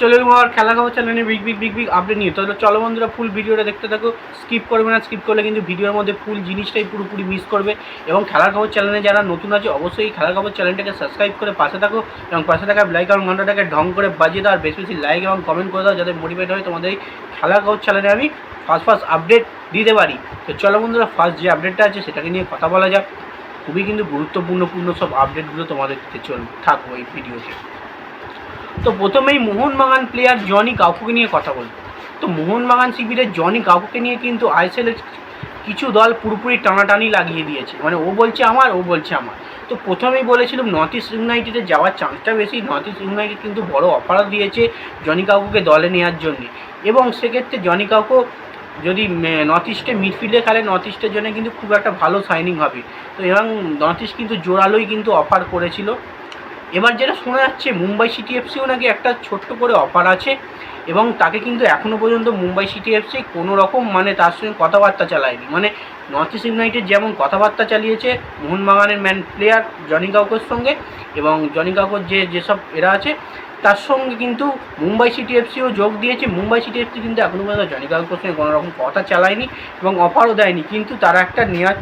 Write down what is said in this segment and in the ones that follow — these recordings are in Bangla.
চলে আমার খেলা খবর চ্যানেলে big big big big update নিয়ে। তাহলে চলো বন্ধুরা ফুল ভিডিওটা দেখতে থাকো। স্কিপ করবে না স্কিপ করলে কিন্তু ভিডিওর মধ্যে ফুল জিনিসটাই পুরোপুরি মিস করবে। এবং খেলার খবর চ্যানেলে যারা নতুন আছে, অবশ্যই এই খেলার খবর চ্যানেলটাকে সাবস্ক্রাইব করে পাশে থাকো এবং পাশে থাকা লাইক এবং ঘন্টাটাকে ঢং করে বাজিয়ে দাও, আর বেশি বেশি লাইক এবং কমেন্ট করে দাও, যাতে মোটিভেট হয় তোমাদের এই খেলার খবর চ্যানেলে আমি ফার্স্ট ফার্স্ট আপডেট দিতে পারি। তো চলো বন্ধুরা ফার্স্ট যে আপডেটটা আছে, সেটাকে নিয়ে কথা বলা যাক। খুবই কিন্তু গুরুত্বপূর্ণ, পূর্ণ সব আপডেটগুলো তোমাদের চল, থাকব এই ভিডিওতে তো প্রথমেই মোহনবাগান প্লেয়ার জনি কাকুকে নিয়ে কথা বলব তো মোহনবাগান শিবিরের জনি কাকুকে নিয়ে কিন্তু আইএসএলের কিছু দল পুরোপুরি টানাটানি লাগিয়ে দিয়েছে। মানে ও বলছে আমার, ও বলছে আমার। তো প্রথমেই বলেছিলাম নর্থ ইস্ট ইউনাইটেডে যাওয়ার চান্সটা বেশি। নর্থ ইস্ট ইউনাইটেড কিন্তু বড় অফারও দিয়েছে জনি কাকুকে দলে নেওয়ার জন্যে। এবং সেক্ষেত্রে জনি কাকু যদি নর্থ ইস্টে মিডফিল্ডে খেলে নর্থ ইস্টের জন্য কিন্তু খুব একটা ভালো সাইনিং হবে। তো এবং নর্থ ইস্ট কিন্তু জোরালোই কিন্তু অফার করেছিল। এবার যেটা শোনা যাচ্ছে, মুম্বাই সিটি এফসিও নাকি একটা ছোট্ট করে অফার আছে এবং তাকে কিন্তু এখনও পর্যন্ত মুম্বাই সিটি এফসি কোনো রকম মানে তার সঙ্গে কথাবার্তা চালায়নি। মানে নর্থ ইস্ট ইউনাইটেড যেমন কথাবার্তা চালিয়েছে, মোহনবাগানের ম্যান প্লেয়ার জনি কাউকোর সঙ্গে এবং জনি কাউকোর যে যেসব এরা আছে, তার সঙ্গে কিন্তু মুম্বাই সিটি এফসিও যোগ দিয়েছে। মুম্বাই সিটি এফসি কিন্তু এখনও পর্যন্ত জনি কাউকোর সঙ্গে কোনো রকম কথা চালায়নি এবং অফারও দেয়নি। কিন্তু তারা একটা নেওয়ার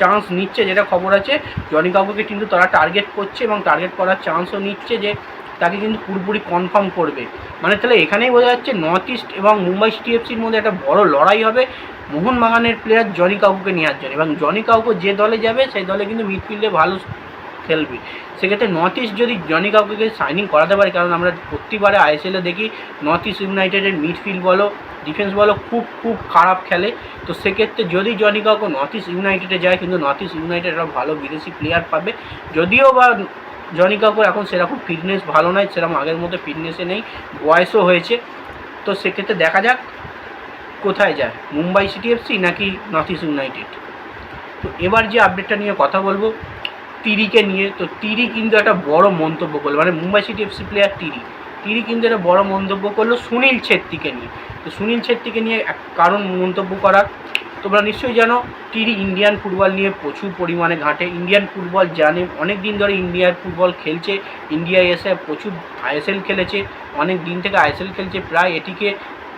চান্স নিচ্ছে, যেটা খবর আছে, জনি কাপুরকে কিন্তু তারা টার্গেট করছে এবং টার্গেট করার চান্সও নিচ্ছে যে তাকে কিন্তু পুরোপুরি কনফার্ম করবে। মানে তাহলে এখানেই বোঝা যাচ্ছে নর্থ ইস্ট এবং মুম্বাই সিটিএফসির মধ্যে একটা বড় লড়াই হবে, মোহনবাগানের প্লেয়ার জনি কাকুকে নেওয়ার জন্য এবং জনি কাকু যে দলে যাবে, সেই দলে কিন্তু মিডফিল্ডে ভালো খেলবে। সেক্ষেত্রে নর্থ ইস্ট যদি জনি কাকুকে সাইনিং করাতে পারে, কারণ আমরা প্রতিবারে আইএসএলে দেখি নর্থ ইস্ট ইউনাইটেডের মিডফিল্ড বলো ডিফেন্স বলো খুব খুব খারাপ খেলে। তো সেক্ষেত্রে যদি জনি কাকু নর্থ ইস্ট ইউনাইটেডে যায়, কিন্তু নর্থ ইস্ট ইউনাইটেড একটা ভালো বিদেশি প্লেয়ার পাবে। যদিও বা জনি কাকুর এখন সেরকম ফিটনেস ভালো নয়, সেরকম আগের মতো ফিটনেসে নেই, বয়সও হয়েছে। তো সেক্ষেত্রে দেখা যাক কোথায় যায়। মুম্বাই সিটি এফসি নাকি নর্থ ইস্ট ইউনাইটেড তো এবার যে আপডেটটা নিয়ে কথা বলব তিরিকে নিয়ে, তো তিরি কিন্তু একটা বড় মন্তব্য করল। মানে Mumbai City FC player Tiri. Tiri কিন্তু একটা বড় মন্তব্য করল সুনীল ছেত্রীকে নিয়ে। তো সুনীল ছেত্রীকে নিয়ে এক কারণ মন্তব্য করার। তোমরা নিশ্চয়ই জানো, তিরি ইন্ডিয়ান ফুটবল নিয়ে প্রচুর পরিমাণে ঘাঁটে। ইন্ডিয়ান ফুটবল জানে অনেক দিন ধরে ইন্ডিয়ার ফুটবল খেলছে। ইন্ডিয়ায় এসে প্রচুর আইএসএল খেলেছে। অনেক দিন থেকে আইএসএল খেলছে। প্রায় এটিকে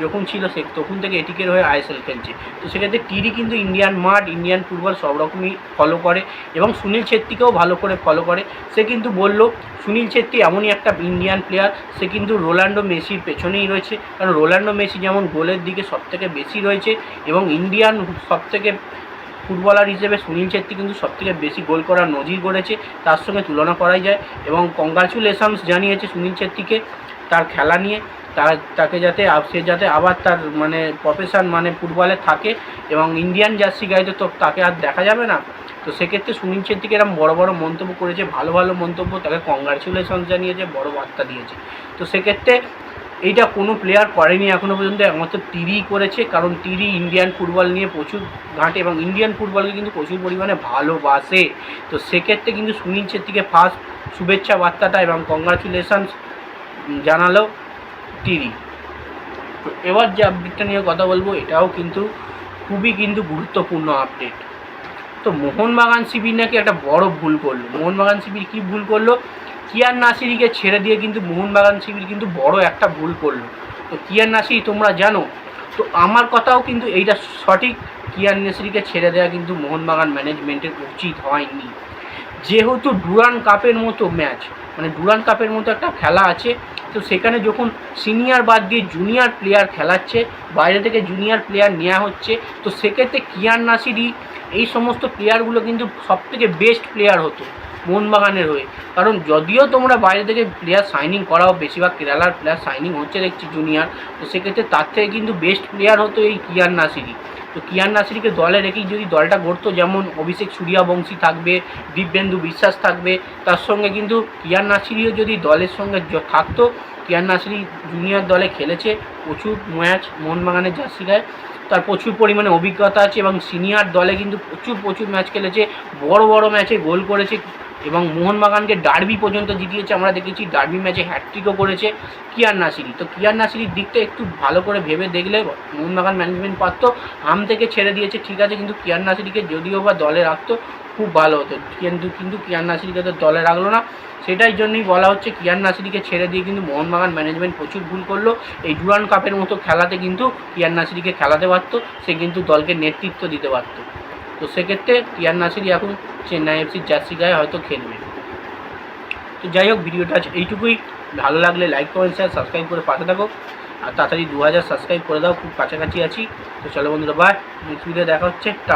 যখন ছিল সে, তখন থেকে এটিকের হয়ে আইএসএল খেলছে। তো সেক্ষেত্রে টিরি কিন্তু ইন্ডিয়ান মাঠ, ইন্ডিয়ান ফুটবল সব রকমই ফলো করে এবং সুনীল ছেত্রীকেও ভালো করে ফলো করে। সে কিন্তু বলল, সুনীল ছেত্রী এমনই একটা ইন্ডিয়ান প্লেয়ার সে কিন্তু রোনাল্ডো মেসির পেছনেই রয়েছে। কারণ রোনাল্ডো মেসি যেমন গোলের দিকে সবথেকে বেশি রয়েছে এবং ইন্ডিয়ান সবথেকে ফুটবলার হিসেবে সুনীল ছেত্রী কিন্তু সবথেকে বেশি গোল করার নজির গড়েছে, তার সঙ্গে তুলনা করাই যায় এবং কংগ্রাচুলেশনস জানিয়েছে সুনীল ছেত্রীকে তার খেলা নিয়ে। তার তাকে যাতে সে যাতে আবার তার মানে প্রফেশন মানে ফুটবলে থাকে এবং ইন্ডিয়ান জার্সি গাইতে তো তাকে আর দেখা যাবে না। তো সেক্ষেত্রে সুনীল ছেত্রীকে এরকম বড় বড় মন্তব্য করেছে, ভালো ভালো মন্তব্য, তাকে কংগ্রাচুলেশন জানিয়েছে, বড় বার্তা দিয়েছে। তো সেক্ষেত্রে এইটা কোনো প্লেয়ার করেনি এখনও পর্যন্ত, একমাত্র তিরিই করেছে, কারণ তিরি ইন্ডিয়ান ফুটবল নিয়ে প্রচুর ঘাঁটে এবং ইন্ডিয়ান ফুটবলকে কিন্তু প্রচুর পরিমাণে ভালোবাসে। তো সেক্ষেত্রে কিন্তু সুনীল ছেত্রীকে ফার্স্ট শুভেচ্ছা বার্তাটা এবং কংগ্রাচুলেশনস জানালো। তিরি তো এবার যে আপডেটটা নিয়ে কথা বলব, এটাও কিন্তু খুবই কিন্তু গুরুত্বপূর্ণ আপডেট তো মোহনবাগান শিবির নাকি একটা বড় ভুল করল। মোহনবাগান শিবির কী ভুল করল? কিয়ার নাসিরিকে ছেড়ে দিয়ে কিন্তু মোহনবাগান শিবির কিন্তু বড় একটা ভুল করল। তো কিয়ার নাসিরি তোমরা জানো, তো আমার কথাও কিন্তু এইটা সঠিক। কিয়ার নাসিরিকে ছেড়ে দেওয়া কিন্তু মোহনবাগান ম্যানেজমেন্টের উচিত হয়নি। যেহেতু ডুরান কাপের মতো ম্যাচ মানে ডুরান কাপের মতো একটা খেলা আছে। তো সেখানে যখন সিনিয়র বাদ দিয়ে জুনিয়র প্লেয়ার খেলাচ্ছে, বাইরে থেকে জুনিয়র প্লেয়ার নেওয়া হচ্ছে, তো সেক্ষেত্রে কিয়ার নাসিরি এই সমস্ত প্লেয়ারগুলো কিন্তু সবথেকে বেস্ট প্লেয়ার হতো মোহনবাগানের হয়ে। কারণ যদিও তোমরা বাইরে থেকে প্লেয়ার সাইনিং করাও, বেশিরভাগ কেরালার প্লেয়ার সাইনিং হচ্ছে দেখছি জুনিয়র, তো সেক্ষেত্রে তার থেকে কিন্তু বেস্ট প্লেয়ার হতো এই কিয়ার নাসিরি তো কিয়ান নাসিরিকে দলে রেখেই যদি দলটা গড়তো, যেমন অভিষেক সূর্যবংশী থাকবে, দিব্যেন্দু বিশ্বাস থাকবে, তার সঙ্গে কিন্তু কিয়ান নাসিরিও যদি দলের সঙ্গে থাকতো, কিয়ান নাসিরি জুনিয়র দলে খেলেছে, প্রচুর ম্যাচ, মোহনবাগানের জার্সি গায়ে, তার প্রচুর পরিমাণে অভিজ্ঞতা আছে এবং সিনিয়র দলে কিন্তু প্রচুর প্রচুর ম্যাচ খেলেছে, বড় বড় ম্যাচে গোল করেছে এবং মোহনবাগানকে ডার্বি পর্যন্ত জিতিয়েছে, আমরা দেখেছি ডার্বি ম্যাচে হ্যাট্রিকও করেছে কিয়ার নাসিরি। তো কিয়ার নাসিরির দিকটা একটু ভালো করে ভেবে দেখলে মোহনবাগান ম্যানেজমেন্ট পারতো, হাম থেকে ছেড়ে দিয়েছে, ঠিক আছে, কিন্তু কিয়ার নাসিরিকে যদিও বা দলে রাখতো, খুব ভালো হতো। কিন্তু কিন্তু কিয়ার নাসিরিকে তো দলে রাখল না। সেটাই জন্যই বলা হচ্ছে কিয়ার নাসিরিকে ছেড়ে দিয়ে কিন্তু মোহনবাগান ম্যানেজমেন্ট প্রচুর ভুল করল। এই ডুরান কাপের মতো খেলাতে কিন্তু কিয়ার নাসিরিকে খেলাতে পারতো, সে কিন্তু দলকে নেতৃত্ব দিতে পারতো। তো সেক্ষেত্রে টিয়ার নাসির এখন চেন্নাই এফসির জার্সি গায়ে হয়তো খেলবে। তো যাই হোক, ভিডিওটা এইটুকুই। ভালো লাগলে লাইক কমেন্ট শেয়ার সাবস্ক্রাইব করে পাশে থাকো। আর তাড়াতাড়ি দু হাজার সাবস্ক্রাইব করে দাও, খুব কাছাকাছি আছি। তো চলো বন্ধুরা বাই নেক্সট ভিডিও দেখা হচ্ছে।